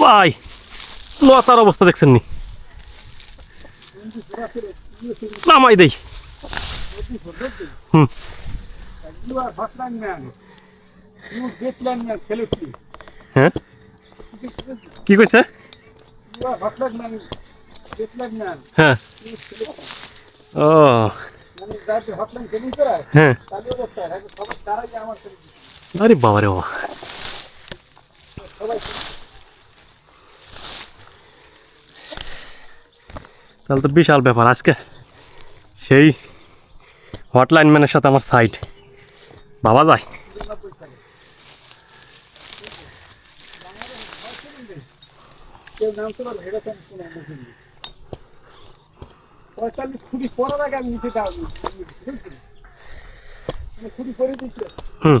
ভাই লতার অবস্থা দেখছেন নি নামাই দেই হুম. হ্যাঁ কি কইছে. হ্যাঁ. ও মানে হ্যাঁ আরে বাবা রে তাহলে তো বিশাল ব্যাপার আজকে সেই হটলাইন ম্যানের সাথে আমার সাইড বাবা যায় হুম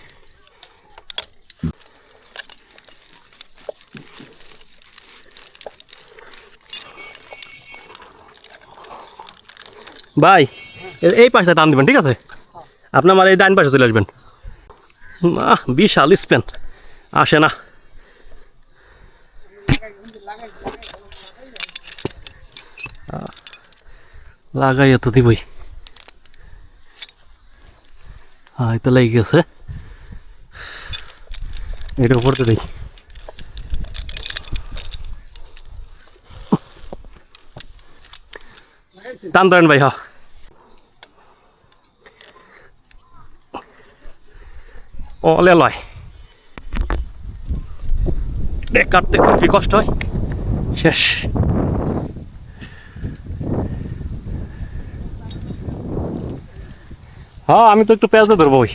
ভাই এই পাশে টান দিবেন, ঠিক আছে? আপনি আমার এই ডাইন পাশে চলে আসবেন। বিশাল স্পেন। আসে না। লাগাই তো দিবই। হ্যাঁ তো লেগে গেছে। এটা উপরতে দিই। টান ধরেন ভাই হ্যাঁ ওলে লয়। কাটতে খুবই কষ্ট হয়। শেষ। হ্যাঁ আমি তো একটু পেঁয়াজও ধরবো ওই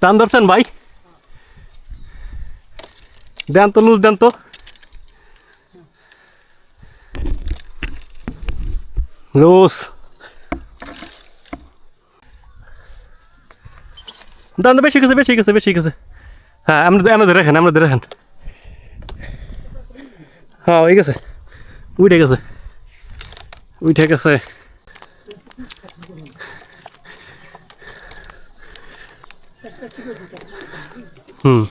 টান ধরছেন, ভাই? দেন তো, লুজ দেন তো। লুজ। দাম তো, বেশি গেছে বেশি গেছে বেশি গেছে। হ্যাঁ আমরা ধরে রাখেন, আমরা ধরে রাখেন। হ্যাঁ হয়ে গেছে। উঠে গেছে। উঠে গেছে। হুম।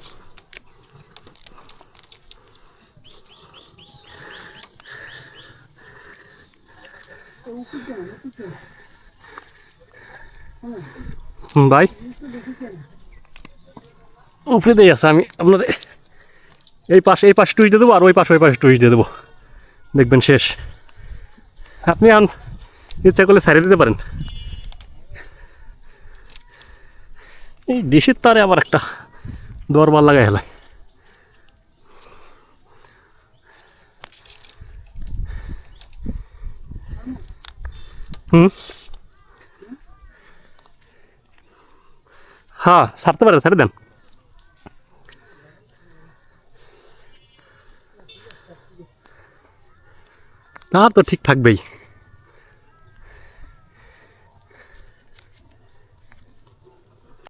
ভাই? উপরে দিয়ে আছে, আমি আপনাদের এই পাশে এই পাশে টুইস দিয়ে দেবো আর ওই পাশে ওই পাশে টুইস দিয়ে দেবো। দেখবেন শেষ। আপনি আন, ইচ্ছা করলে সারিয়ে দিতে পারেন। এই ডিসির তারে আবার একটা দরবার লাগাই হেলায় হুম? হ্যাঁ সারতে পারে সারি দেন। না তো ঠিক থাকবেই।